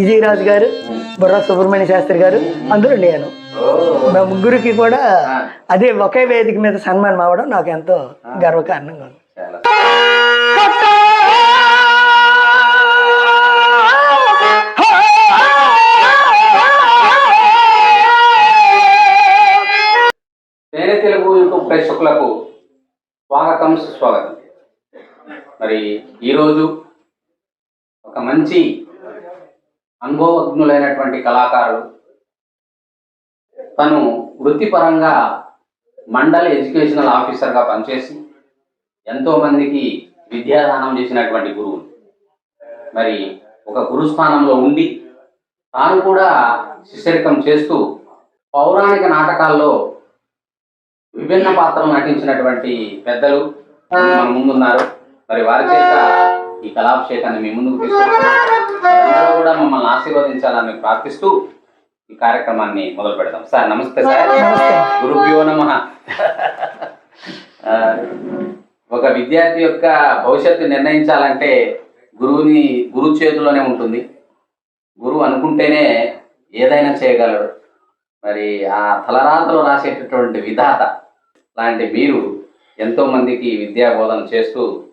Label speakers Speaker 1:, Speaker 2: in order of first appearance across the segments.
Speaker 1: విజయరాజు గారు బుర్ర సుబ్రహ్మణ్య శాస్త్రి గారు అందరూ నేను మా ముగ్గురికి కూడా అదే ఒకే వేదిక మీద సన్మానం అవ్వడం నాకు ఎంతో గర్వకారణంగా ఉంది.
Speaker 2: నేనే తెలుగు యూట్యూబ్ ప్రేక్షకులకు స్వాగతం సుస్వాగతం. మరి ఈరోజు ఒక మంచి అనుభవజ్ఞులైనటువంటి కళాకారుడు తను వృత్తిపరంగా మండల ఎడ్యుకేషనల్ ఆఫీసర్గా పనిచేసి ఎంతో మందికి విద్యాదానం చేసినటువంటి గురువు మరి ఒక గురుస్థానంలో ఉండి తాను కూడా శిష్యరికం చేస్తూ పౌరాణిక నాటకాల్లో విభిన్న పాత్రలు నటించినటువంటి పెద్దలు మన ముందున్నారు. మరి వారి చేత ఈ కళాభిషేకాన్ని మీ ముందుకు అందరూ కూడా మమ్మల్ని ఆశీర్వదించాలని ప్రార్థిస్తూ ఈ కార్యక్రమాన్ని మొదలు పెడదాం. సార్ నమస్తే సార్. గురుభ్యో నమ. ఒక విద్యార్థి యొక్క భవిష్యత్తు నిర్ణయించాలంటే గురువుని గురువు చేతిలోనే ఉంటుంది. గురువు అనుకుంటేనే ఏదైనా చేయగలడు. మరి ఆ తలరాతలో రాసేటటువంటి విధాత లాంటి మీరు ఎంతో మందికి విద్యా బోధన చేస్తూ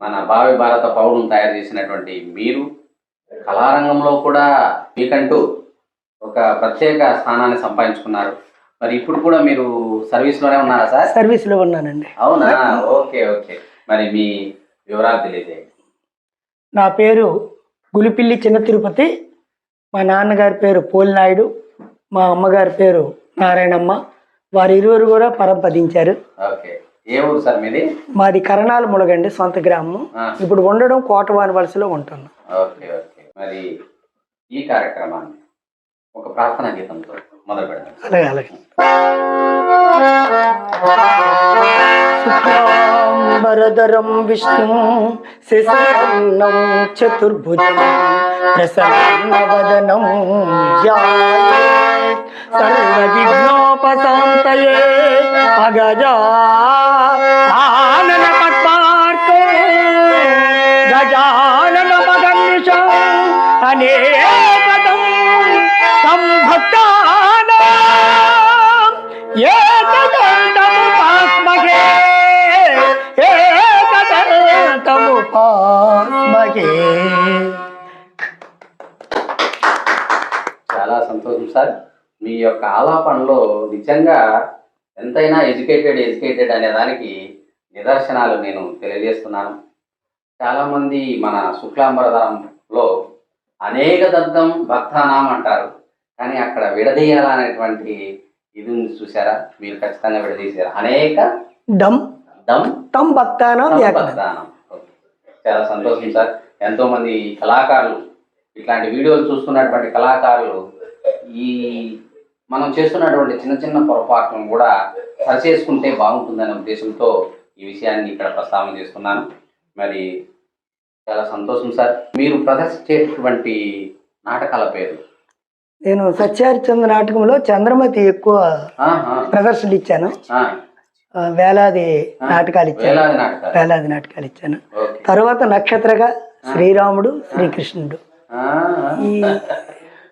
Speaker 2: మన భావి భారత పౌరులను తయారు చేసినటువంటి మీరు కళారంగంలో కూడా మీకంటూ ఒక ప్రత్యేక స్థానాన్ని సంపాదించుకున్నారు. మరి ఇప్పుడు కూడా మీరు సర్వీస్లోనే ఉన్నారా సార్?
Speaker 1: సర్వీస్లో ఉన్నానండి.
Speaker 2: అవునా? Okay okay. మరి మీ వివరాలు తెలియజేయండి.
Speaker 1: నా పేరు గులిపిల్లి చిన్న తిరుపతి. మా నాన్నగారి పేరు పోలినాయుడు మా అమ్మగారి పేరు నారాయణమ్మ. వారి ఇరువురు కూడా పరంపదించారు
Speaker 2: ఓకే. ఏ ఊరు సార్ మీది?
Speaker 1: మాది కరణాల ములగండి సొంత గ్రామం. ఇప్పుడు ఉండడం కోటవాని వలసలో ఉంటున్నాం.
Speaker 2: Okay okay. మరి ఈ కార్యక్రమాన్ని ఒక ప్రార్థనా గీతంతో మొదలు పెడదాం.
Speaker 1: అలాగే అలాగే. శుక్లాంబరధరం విష్ణు శశివర్ణం చతుర్భుజం ప్రసన్నవదనం ధ్యాయేత్
Speaker 2: ಪತಾಂತಯೇ ಅಗಜ ಆ యొక్క ఆలాపనలో నిజంగా ఎంతైనా ఎడ్యుకేటెడ్ ఎడ్యుకేటెడ్ అనే దానికి నిదర్శనాలు నేను తెలియజేస్తున్నాను. చాలామంది మన శుక్లాంబరధరంలో అనేక దత్తం భక్తానాం అంటారు. కానీ అక్కడ విడదీయాలనేటువంటి ఇది చూసారా మీరు ఖచ్చితంగా విడదీశారు అనేక
Speaker 1: డమ్
Speaker 2: దమ్.
Speaker 1: తం భక్తానం.
Speaker 2: ఓకే. చాలా సంతోషం సార్. ఎంతో మంది కళాకారులు ఇట్లాంటి వీడియోలు చూస్తున్నటువంటి కళాకారులు ఈ మనం చేస్తున్నటువంటి చిన్న చిన్న పొరపాట్లను కూడా సరిచేసుకుంటే బాగుంటుందనే ఉద్దేశంతో ఈ విషయాన్ని ఇక్కడ ప్రస్తావన చేస్తున్నాను. మరి చాలా సంతోషం సార్. మీరు ప్రదర్శించేటటువంటి నాటకాల పేరు?
Speaker 1: నేను సత్యహరిచంద్ర నాటకంలో చంద్రమతి ఎక్కువ. ప్రదర్శనలు ఇచ్చాను. వేలాది నాటకాలు ఇచ్చాను.
Speaker 2: వేలాది నాటకాలు.
Speaker 1: ఇచ్చాను. తర్వాత నక్షత్రగా శ్రీరాముడు శ్రీకృష్ణుడు. ఈ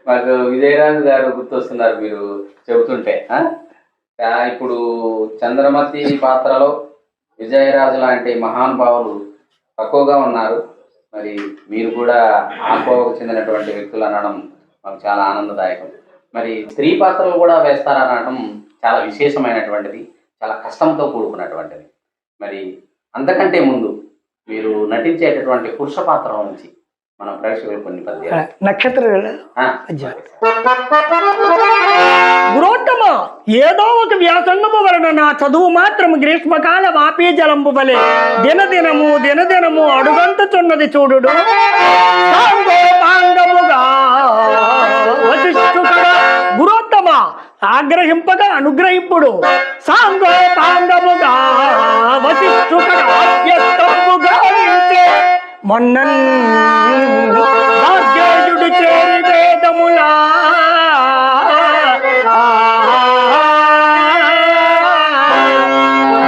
Speaker 2: మాకు విజయరాజు గారు గుర్తొస్తున్నారు మీరు చెబుతుంటే ఇప్పుడు చంద్రమతి పాత్రలో విజయరాజు లాంటి మహానుభావులు తక్కువగా ఉన్నారు. మరి మీరు కూడా ఆ కోవకు చెందినటువంటి వ్యక్తులు అనడం మాకు చాలా ఆనందదాయకం. మరి స్త్రీ పాత్రలు కూడా వేస్తారనడం చాలా విశేషమైనటువంటిది చాలా కష్టంతో కూడుకున్నటువంటిది. మరి అంతకంటే ముందు మీరు నటించేటటువంటి పురుష పాత్ర నుంచి మన ప్రేక్షకులు కొన్ని పద్యాలు.
Speaker 1: నక్షత్ర. గురోత్తమ ఏదో ఒక వ్యాసంగము వలన నా చదువు మాత్రం గ్రీష్మకాల వాపీ జలంబు వలె దినదినము దినదినము సాంగోపాంగముగా వశిష్ఠుకడ గురోత్తమ ఆగ్రహింపగా అనుగ్రహింపుడు. సాంగోపాంగముగా నిలిచే మొన్నన్ భాగ్యేయుడు చేరి వేదములా.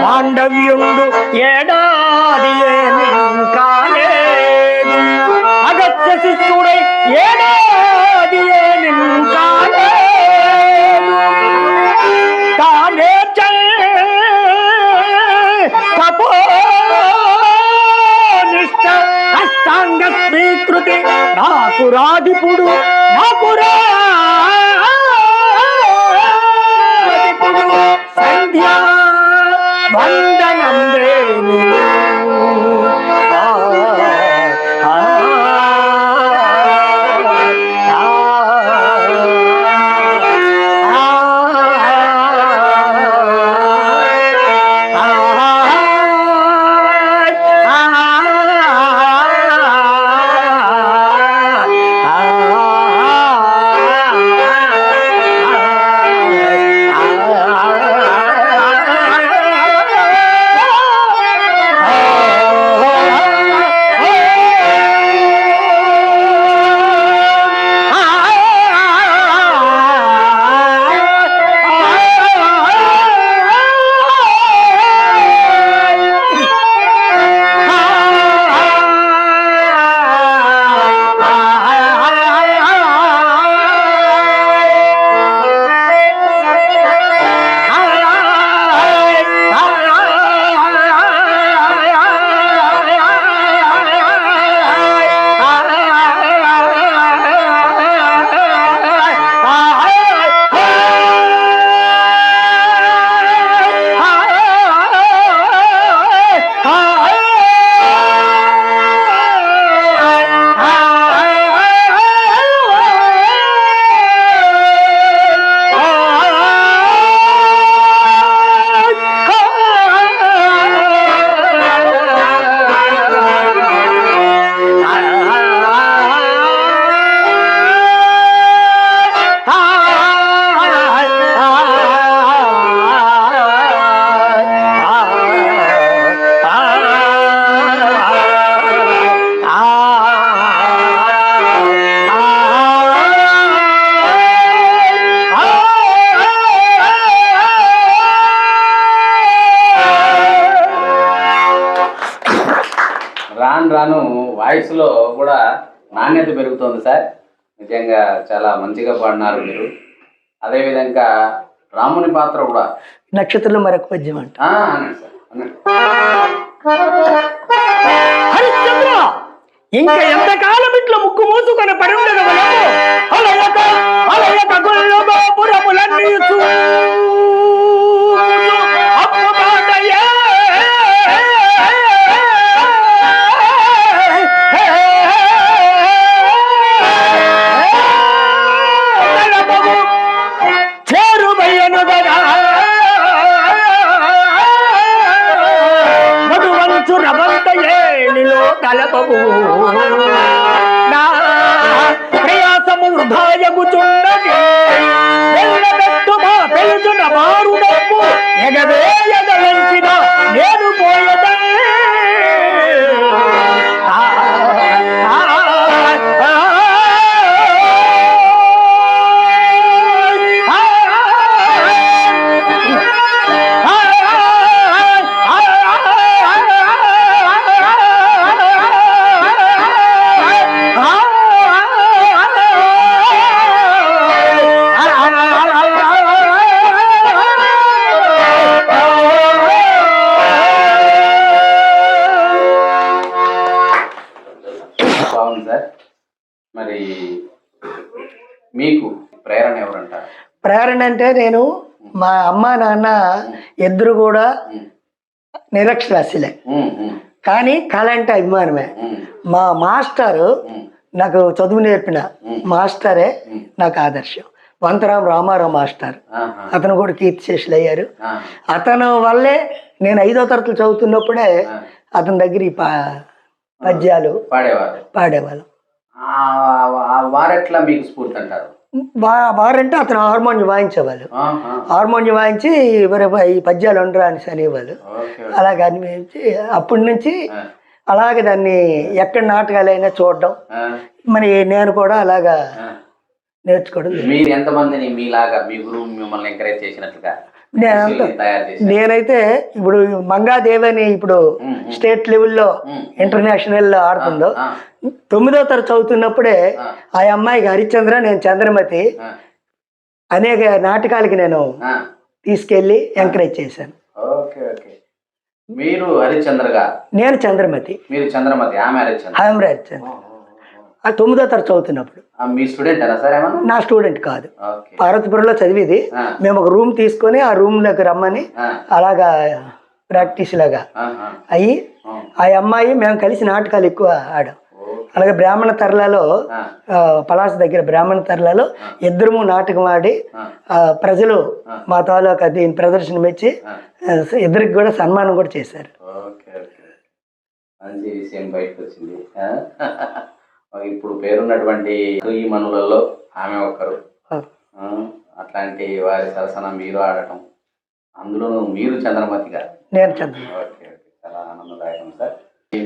Speaker 1: మాండవ్యుండు నాకు రాధిపుడు నాకు రాధిపుడు సంధ్యా.
Speaker 2: రాను వాయిస్లో కూడా నాణ్యత పెరుగుతోంది సార్. నిజంగా చాలా మంచిగా పాడినారు మీరు. అదేవిధంగా రాముని పాత్ర కూడా.
Speaker 1: నక్షత్రంలో మరొక పద్యం అంట. ఇంకా ఎంతకాలం ఇట్లా ముక్కు మూసుకొని పడి ఉండగలము అలయక అలయక గుళ్ళు పాపము నా ప్రయాసము వృధాయగుచున్నది వెళ్ళబెట్టు మా మారు డబ్బు ఎగవేయగలించిన నేను పోయదా
Speaker 2: ప్రేరణ ఎవరంటారు
Speaker 1: ప్రేరణ అంటే నేను మా అమ్మ నాన్న ఇద్దరు కూడా నిరక్షరాస్యులే. కానీ కళ అంటే అభిమానమే. మా మాస్టరు నాకు చదువు నేర్పిన మాస్టరే. నాకు ఆదర్శం. వంతరాం రామారావు మాస్టర్. అతను కూడా కీర్తిశేషులు అయ్యారు
Speaker 2: ఆ,
Speaker 1: అతను వల్లే నేను ఐదో తరగతి చదువుతున్నప్పుడే అతని దగ్గర ఈ పా పద్యాలు పాడేవాళ్ళం.
Speaker 2: ఆ వారెట్లా మీకు స్ఫూర్తి అంటారు?
Speaker 1: వారంటే అతను హార్మోనియం వాయించేవాళ్ళు. హార్మోనియం వాయించి ఈ పద్యాలు ఉండరా అని అనేవాళ్ళు అలాగ అనిపించి అప్పటి నుంచి అలాగే దాన్ని ఎక్కడ నాటకాలైనా చూడడం. మరి నేను కూడా అలాగా. నేర్చుకోవడం.
Speaker 2: మీరు ఎంతమందిని మీలాగా మీ గురువు మిమ్మల్ని ఎంకరేజ్ చేసినట్లుగా?
Speaker 1: నేనైతే ఇప్పుడు మంగాదేవి అని ఇప్పుడు స్టేట్ లెవెల్లో ఇంటర్నేషనల్ ఆడుతుందో తొమ్మిదో తరగతి చదువుతున్నప్పుడే ఆ. అమ్మాయికి హరిశ్చంద్ర నేను చంద్రమతి అనేక నాటకాలకి నేను తీసుకెళ్ళి ఎంకరేజ్ చేశాను.
Speaker 2: మీరు హరిశ్చంద్ర గారు
Speaker 1: నేను చంద్రమతి.
Speaker 2: మీరు చంద్రమతి ఆమె హరిశ్చంద్ర.
Speaker 1: ఐఎమ్ హరిశ్చంద్ర. ఆ తొమ్మిదో తరగతి చదువుతున్నప్పుడు.
Speaker 2: మీ స్టూడెంట్
Speaker 1: నా స్టూడెంట్ కాదు. పార్వతీపురంలో చదివేది. మేము ఒక రూమ్ తీసుకొని ఆ రూమ్లోకి రమ్మని
Speaker 2: ఆ,
Speaker 1: అలాగా ప్రాక్టీస్ లాగా అయ్యి
Speaker 2: ఆ,
Speaker 1: అమ్మాయి మేము కలిసి నాటకాలు ఎక్కువ ఆడాం. అలాగే బ్రాహ్మణ తరలలో పలాస దగ్గర బ్రాహ్మణ తరలలో ఇద్దరము నాటకం ఆడి ప్రజలు మా తాలూకా దీని ప్రదర్శన మెచ్చి.
Speaker 2: ఆ,
Speaker 1: ఇద్దరికి కూడా సన్మానం కూడా చేశారు.
Speaker 2: మంచి విషయం బయటకు వచ్చింది? ఇప్పుడు పేరున్నటువంటి ఈ మనులలో ఆమె.
Speaker 1: ఆ,
Speaker 2: అట్లాంటి వారి సరసన మీరు ఆడటం. అందులోనూ మీరు చంద్రమతి గారు.
Speaker 1: నేను
Speaker 2: ఓకే ఓకే. చాలా ఆనందదాయకం సార్.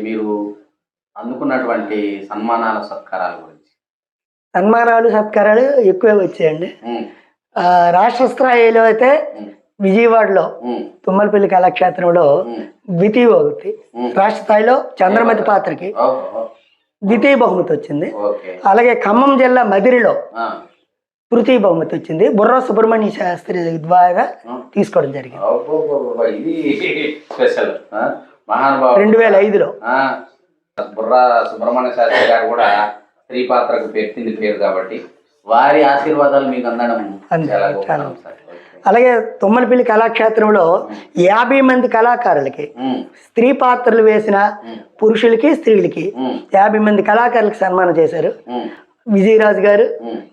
Speaker 2: మీరు అందుకున్నటువంటి సన్మానాల సత్కారాల గురించి.
Speaker 1: సన్మానాలు సత్కారాలు ఎక్కువే వచ్చాయండి. రాష్ట్ర స్థాయిలో అయితే విజయవాడలో తుమ్మలపల్లి కళాక్షేత్రంలో ద్వితీయ
Speaker 2: ఉమ్.
Speaker 1: రాష్ట్ర స్థాయిలో చంద్రమతి పాత్రకి ద్వితీయ బహుమతి వచ్చింది. అలాగే ఖమ్మం జిల్లా మదిరిలో తృతీయ బహుమతి వచ్చింది. బుర్ర సుబ్రహ్మణ్య శాస్త్రి ద్వారా తీసుకోవడం జరిగింది. రెండు వేల ఐదులో
Speaker 2: బుర్రా సుబ్రహ్మణ్య శాస్త్రి గారు కూడా స్త్రీ పాత్రకు పెట్టింది పేరు కాబట్టి వారి ఆశీర్వాదాలు మీకు అందడం చాలా
Speaker 1: అలాగే తుమ్మలపల్లి కళాక్షేత్రంలో యాభై మంది కళాకారులకి స్త్రీ పాత్రలు వేసిన పురుషులకి స్త్రీలకి యాభై మంది కళాకారులకు సన్మానం చేశారు. విజయరాజు గారు.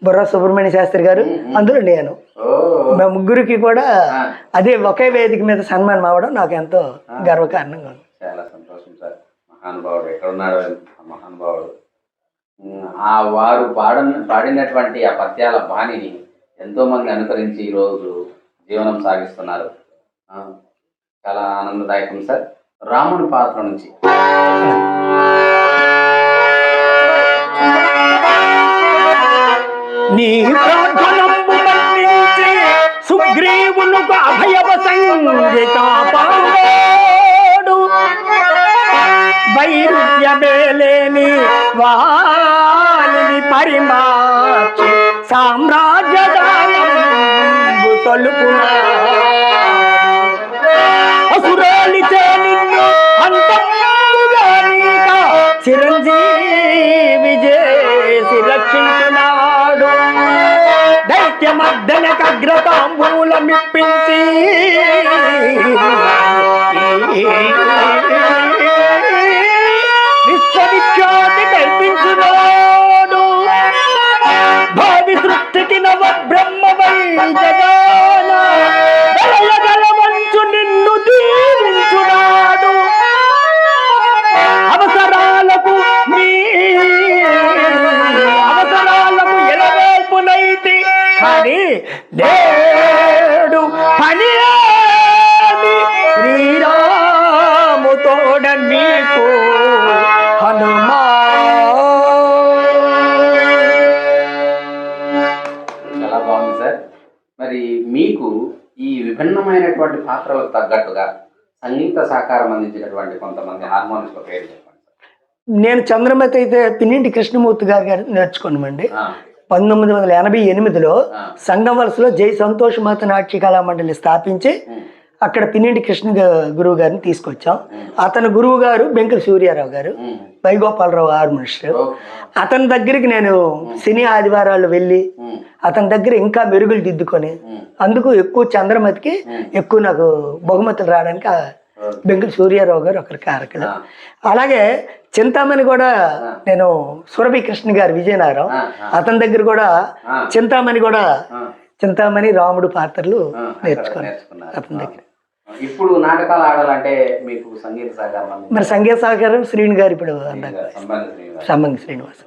Speaker 1: బుర్ర సుబ్రహ్మణ్య శాస్త్రి గారు అందులో నేను. మా ముగ్గురికి కూడా అదే ఒకే వేదిక మీద సన్మానం అవ్వడం నాకు ఎంతో గర్వకారణంగా ఉంది.
Speaker 2: చాలా సంతోషం సార్. మహానుభావుడు ఎక్కడున్నాడు మహానుభావుడు. ఆ వారు పాడ పాడినటువంటి ఆ పద్యాల బాణిని ఎంతో మంది అనుకరించి ఈరోజు జీవనం సాగిస్తున్నారు. చాలా ఆనందదాయకం సార్. రాముడి పాత్ర నుంచి.
Speaker 1: నీ ప్రార్థనంబు మన్నించి సుగ్రీవులకు అభయవ సంగీతాపాడు వైరుధ్యమేలేని వాలిని పరిమాచి సామ్రాజ్యదాని తొలుపునాడు. అసురాలిచే నిన్ను అంతముగా చిరంజీవి చేసి రక్షించున్నాడు విశ్వవిఖ్యాతి కల్పించినాడు భావి సృష్టికి నవ
Speaker 2: బ్రహ్మ जगो పాత్రలకు తగ్గట్టుగా సంగీత సహకారం అందించినటువంటి కొంతమంది హార్మోనిస్ట్ల పేరు చెప్పండి
Speaker 1: నేను చంద్రమతి అయితే పిన్నింటి కృష్ణమూర్తి గారి గారు నేర్చుకున్నామండి పంతొమ్మిది వందల ఎనభై ఎనిమిదిలో. సంగం వలసలో జై సంతోష్ మాత నాట్య కళా మండలి స్థాపించి అక్కడ పిన్నింటి కృష్ణ గురువు గారిని తీసుకొచ్చాం అతని గురువు గారు బెంకల సూర్యారావు గారు. వైగోపాలరావు ఆర్ మినిస్టర్. అతని దగ్గరికి నేను సినీ ఆదివారాలు వెళ్ళి. అతని దగ్గర ఇంకా మెరుగులు దిద్దుకొని. అందుకు ఎక్కువ చంద్రమతికి ఎక్కువ నాకు బహుమతులు రావడానికి బెంకుల సూర్యారావు గారు ఒకరి కారకులు. అలాగే చింతామణి కూడా నేను సురభి కృష్ణ గారు విజయనగరం అతని దగ్గర కూడా. చింతామణి కూడా. చింతామణి రాముడు పాత్రలు నేర్చుకున్నాను
Speaker 2: నేర్చుకున్నారు.
Speaker 1: అతని దగ్గర
Speaker 2: ఇప్పుడు నాటకాలు ఆడాలంటే మీకు సంగీత సహకారం.
Speaker 1: మరి సంగీత సహకారం శ్రీని గారు ఇప్పుడు
Speaker 2: సంబంధ శ్రీనివాస్.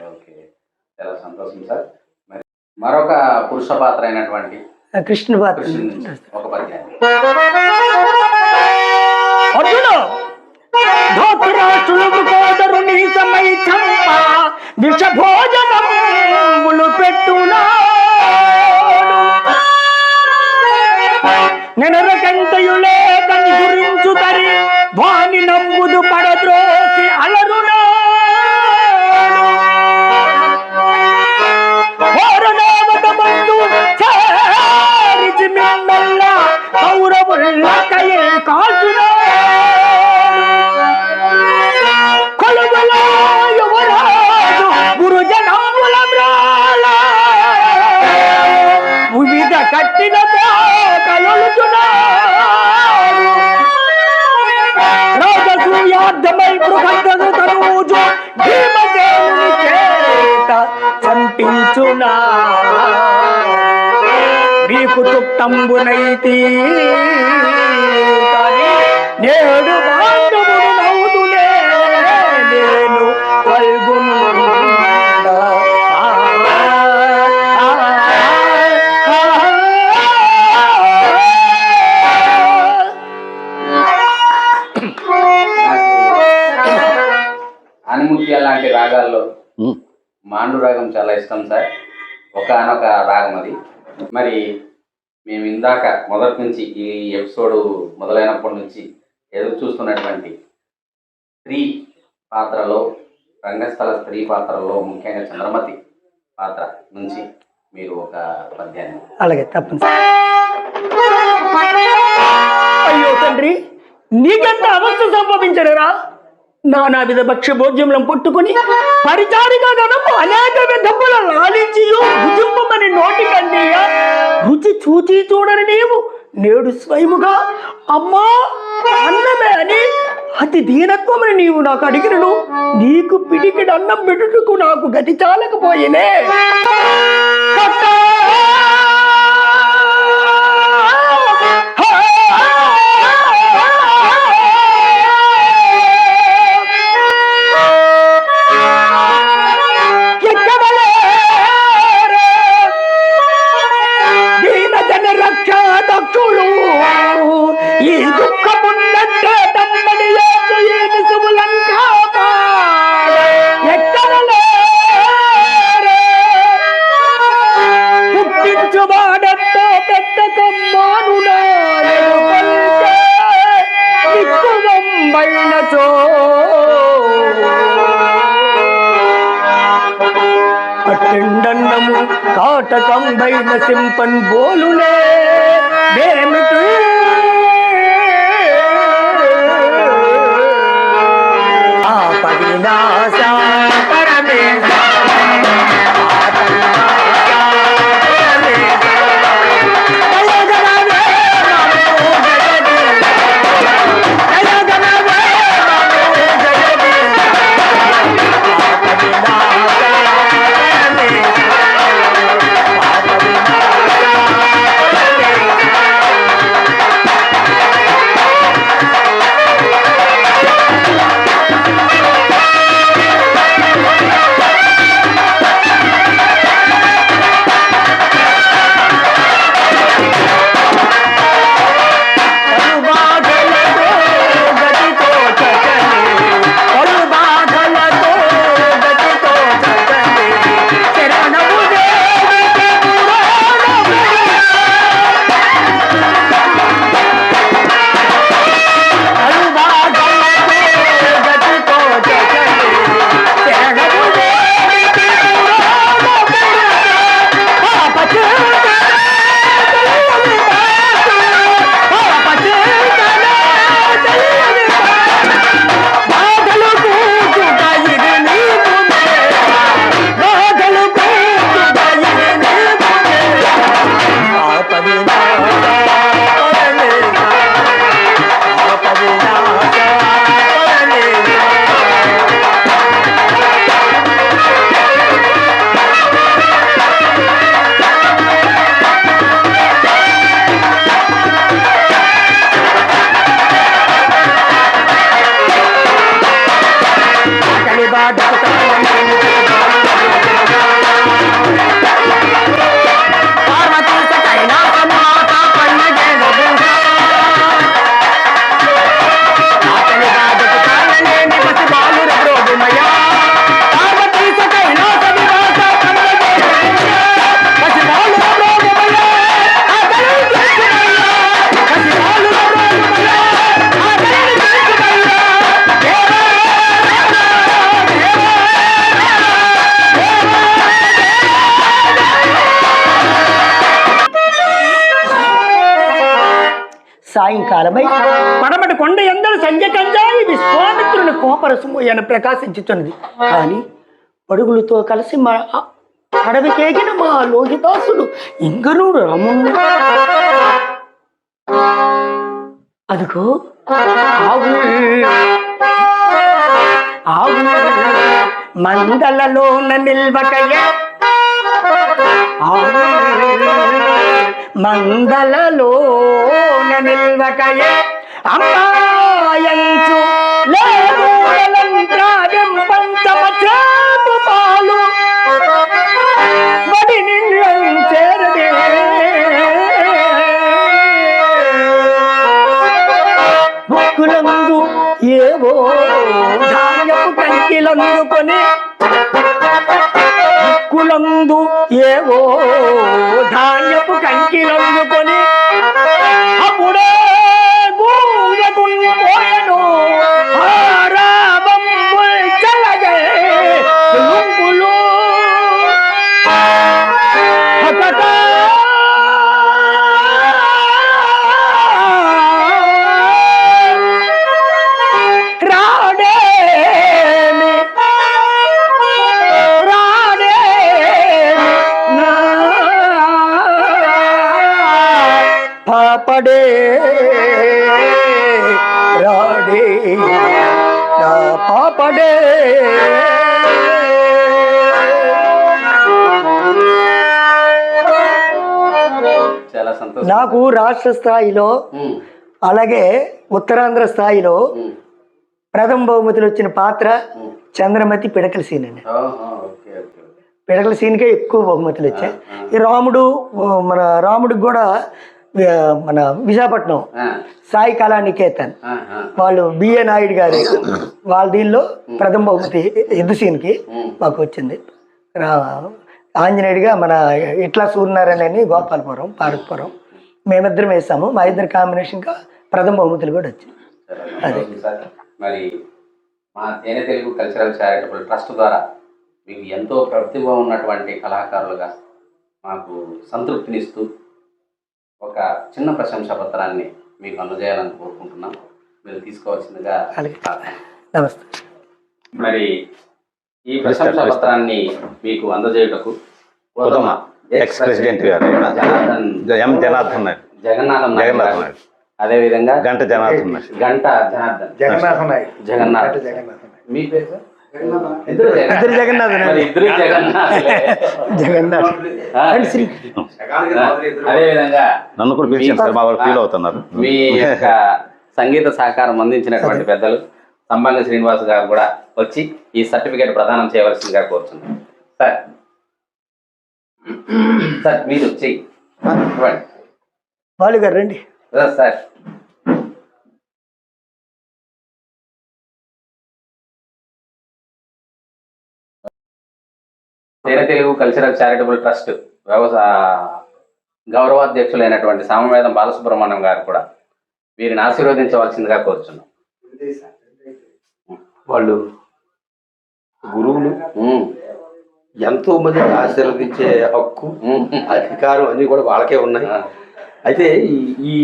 Speaker 2: చాలా సంతోషం సార్. మరి మరొక పురుష పాత్ర అయినటువంటి
Speaker 1: కృష్ణ పాత్ర.
Speaker 2: ఒక పద్యాన్ని.
Speaker 1: అర్జున చంప విష భోజనములు పెట్టునా నెనరకంతయులే కని గురించు తరి వాని నంబుదు పడద్రోసి అలరునా నేడు బాంధవుడు నవ్వుతులే నేను
Speaker 2: లాంటి రాగాల్లో మాండు రాగం చాలా ఇష్టం సార్. ఒకనొక రాగం అది. మరి మేము ఇందాక మొదటి నుంచి ఈ ఎపిసోడ్ మొదలైనప్పటి నుంచి ఎదురు చూస్తున్నటువంటి స్త్రీ పాత్రలో రంగస్థల స్త్రీ పాత్రలో ముఖ్యంగా చంద్రమతి పాత్ర నుంచి మీరు ఒక పద్యాన్ని.
Speaker 1: అలాగే తప్పని అయ్యో తండ్రి నీకెంత అవస్థ సంభవించలేరా? నానా విధ భక్ష్య భోజ్యములను పట్టుకుని పరిచారిగా గనము అనేక విధముల లాలించియు భుజింపమని నోటి కండియ రుచి చూచి చూడని నీవు నేడు స్వయముగా అమ్మా అన్నమే అని అతి దీనత్వమని నీవు నాకు అడిగినను. నీకు పిడికిడన్నం పెట్టుటకు నాకు గతి చాలకపోయినే. పట్టెండన్నము కాటకంబైన సింపన్ బోలునే వేమిటి ఆ పవినాశ సాయంకాలమై పడమటి కొండ ఎందరు సంజ కంజాయి విశ్వామిత్రుని కోపరసము అని ప్రకాశించుతున్నది కానీ పడుగులతో కలిసి మా అడవికేగిన మా లోహిదాసుడు ఇంకనూ రాముడు అదిగో ఆవు ఆవు మందలలోన నిల్వకయ్య. ఆవు మందలలోన నిల్వకయే. అమ్మాయంచు లేదూరలంత్రాగం పంచమ చేపు పాలు. బడి నిండం చేరదే. బుక్కులందు ఏవో ధాన్యపు కంకిలందుకొని కంకిలందు ఏవో ధాన్యపు కంకిలందుకొని నాకు రాష్ట్ర స్థాయిలో అలాగే ఉత్తరాంధ్ర స్థాయిలో ప్రథమ బహుమతులు వచ్చిన పాత్ర చంద్రమతి పిడకల సీన్ అండి. పిడకల సీన్కే ఎక్కువ బహుమతులు వచ్చాయి. ఈ రాముడు మన రాముడికి కూడా మన విశాఖపట్నం సాయి కళానికేతన్ వాళ్ళు బిఏ నాయుడు గారు వాళ్ళ దీనిలో ప్రథమ బహుమతి ఎద్దు సీన్కి మాకు వచ్చింది. ఆంజనేయుడిగా మన ఇట్లా సూర్యనారాయణ అని గోపాలపురం పార్వతీపురం మేమిద్దరం వేసాము. మా ఇద్దరు కాంబినేషన్గా ప్రథమ బహుమతులు కూడా
Speaker 2: సంతోషం సార్. మరి మా తేనె తెలుగు కల్చరల్ చారిటబుల్ ట్రస్ట్ ద్వారా మీకు ఎంతో ప్రతిభ ఉన్నటువంటి కళాకారులుగా మాకు సంతృప్తినిస్తూ ఒక చిన్న ప్రశంసా పత్రాన్ని మీకు అందజేయాలని కోరుకుంటున్నాం. మీరు తీసుకోవాల్సిందిగా
Speaker 1: అలాగే. నమస్తే.
Speaker 2: మరి ఈ ప్రశంసా పత్రాన్ని మీకు అందజేయుటకు
Speaker 3: ఎక్స్ ప్రెసిడెంట్ గారు ఎం జనార్దన్ నాయుడు.
Speaker 2: జగన్నాథం
Speaker 3: జగన్నాథం. నాయుడు.
Speaker 2: అదేవిధంగా
Speaker 3: గంట జనార్దన్ నాయుడు.
Speaker 2: గంట జనార్దన్.
Speaker 1: జగన్నాథం నాయుడు.
Speaker 2: జగన్నాథ్. మీ పేరు సార్? ఇద్దరు జగన్నాథ్.
Speaker 1: ఇద్దరు జగన్నాథ్. జగన్నాథ్
Speaker 3: నన్ను కూడా పిలిచాను సార్ మా వాళ్ళు ఫీల్ అవుతున్నారు.
Speaker 2: మీ యొక్క సంగీత సహకారం అందించినటువంటి పెద్దలు. సంబంగ శ్రీనివాస్ గారు కూడా వచ్చి ఈ సర్టిఫికేట్ ప్రదానం చేయవలసిందిగా కోరుచున్నాను సార్. సార్ మీరు వచ్చి.
Speaker 1: బాలు గారు రండి.
Speaker 2: సార్. తేనె తెలుగు కల్చరల్ చారిటబుల్ ట్రస్ట్ వ్యవసాయ గౌరవాధ్యక్షులైనటువంటి సామవేదం బాలసుబ్రహ్మణ్యం గారు కూడా వీరిని ఆశీర్వదించవలసిందిగా కోరుచున్నాం.
Speaker 4: వాళ్ళు గురువులు ఎంతో మందిని ఆశీర్వదించే హక్కు అధికారం అన్ని కూడా వాళ్ళకే ఉన్నాయి. అయితే ఈ ఈ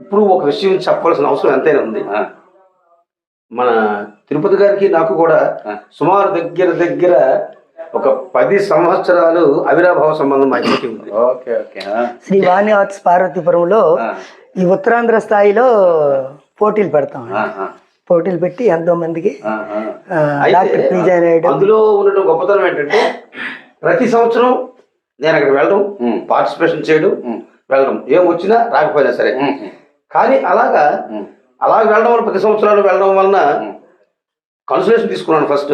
Speaker 4: ఇప్పుడు ఒక విషయం చెప్పవలసిన అవసరం ఎంతైనా ఉంది. మన తిరుపతి గారికి నాకు కూడా. సుమారు దగ్గర దగ్గర ఒక పది సంవత్సరాలు అవినాభావ సంబంధం మా ఇద్దరికి ఉంది.
Speaker 2: Okay okay. ఆ,
Speaker 1: శ్రీ వాణి ఆర్ట్స్ పార్వతీపురంలో ఈ ఉత్తరాంధ్ర స్థాయిలో పోటీలు పెడతాం. పోటీలు పెట్టి ఎంతో మందికి డాక్టర్ పీజే నాయుడు
Speaker 4: అందులో ఉండటం గొప్పతనం ఏంటంటే ప్రతి సంవత్సరం నేను అక్కడ వెళ్ళడం పార్టిసిపేషన్ చేయడం వెళ్ళడం. ఏం వచ్చినా రాకపోయినా సరే. కానీ అలాగా అలా వెళ్ళడం వల్ల ప్రతి సంవత్సరాలు వెళ్ళడం వలన. కన్సలేషన్ తీసుకున్నాను ఫస్ట్.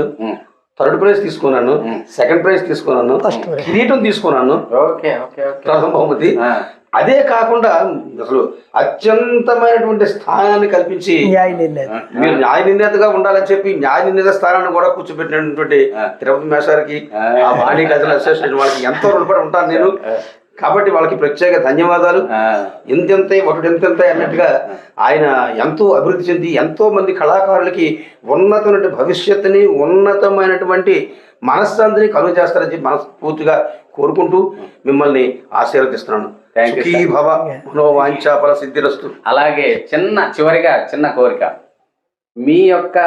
Speaker 4: థర్డ్ ప్రైజ్ తీసుకున్నాను. సెకండ్ ప్రైజ్ తీసుకున్నాను. కిరీటం తీసుకున్నాను.
Speaker 2: Okay okay okay.
Speaker 4: ప్రథమ బహుమతి. అదే కాకుండా అసలు అత్యంతమైనటువంటి స్థానాన్ని కల్పించి
Speaker 1: న్యాయ నిర్ణయం.
Speaker 4: మీరు న్యాయ నిర్ణేతగా ఉండాలని చెప్పి న్యాయ నిర్ణేత స్థానాన్ని కూడా కూర్చోబెట్టినటువంటి తిరుపతి మేషారికి ఆ. బాణీ గజల అసోసియేషన్ వాళ్ళకి ఎంతో రుణపడి ఉంటాను నేను. కాబట్టి వాళ్ళకి ప్రత్యేక ధన్యవాదాలు. ఎంతెంత ఒకటి ఎంతెంత అన్నట్టుగా ఆయన ఎంతో అభివృద్ధి చెంది ఎంతో మంది కళాకారులకి ఉన్నతమైన భవిష్యత్తుని ఉన్నతమైనటువంటి మనశ్శాంతిని కలుగు చేస్తారని చెప్పి మనస్ఫూర్తిగా కోరుకుంటూ మిమ్మల్ని ఆశీర్వదిస్తున్నాను. భవ మనోవాంఛాపల సిద్ధిరస్తు.
Speaker 2: అలాగే చిన్న చివరిగా చిన్న కోరిక. మీ యొక్క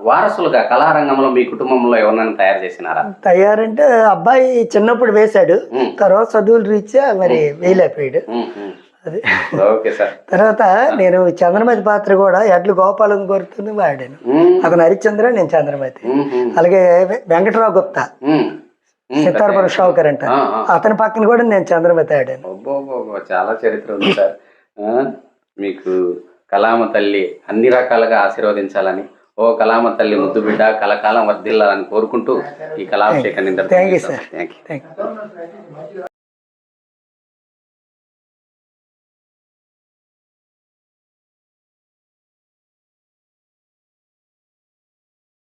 Speaker 2: వారసులుగా కళారంగంలో మీ కుటుంబంలో ఎవరినైనా తయారు చేసినారా?
Speaker 1: తయారంటే అబ్బాయి చిన్నప్పుడు వేశాడు. తర్వాత చదువులు రీత్యా మరి వేయలేకపోయాడు.
Speaker 2: Um, um.
Speaker 1: అది.
Speaker 2: Okay sir.
Speaker 1: తర్వాత నేను చంద్రమతి పాత్ర కూడా ఎడ్లు గోపాలం కోరుతుంది వాడాను. అతను హరిశ్చంద్ర నేను చంద్రమతి. అలాగే వెంకటరావు గుప్తా.
Speaker 2: ఉమ్, ఉమ్.
Speaker 1: సితారపురం షావుకర్ అంట. అతని పక్కన కూడా నేను చంద్రమతి ఆడాను
Speaker 2: చాలా చరిత్ర ఉంది సార్. మీకు కళామ తల్లి అన్ని రకాలుగా ఆశీర్వదించాలని ఓ కళామ తల్లి ముద్దు బిడ్డ కలకాలం వర్ధిల్లాలని కోరుకుంటూ ఈ కళాభిషేకాన్ని
Speaker 1: thank you sir thank you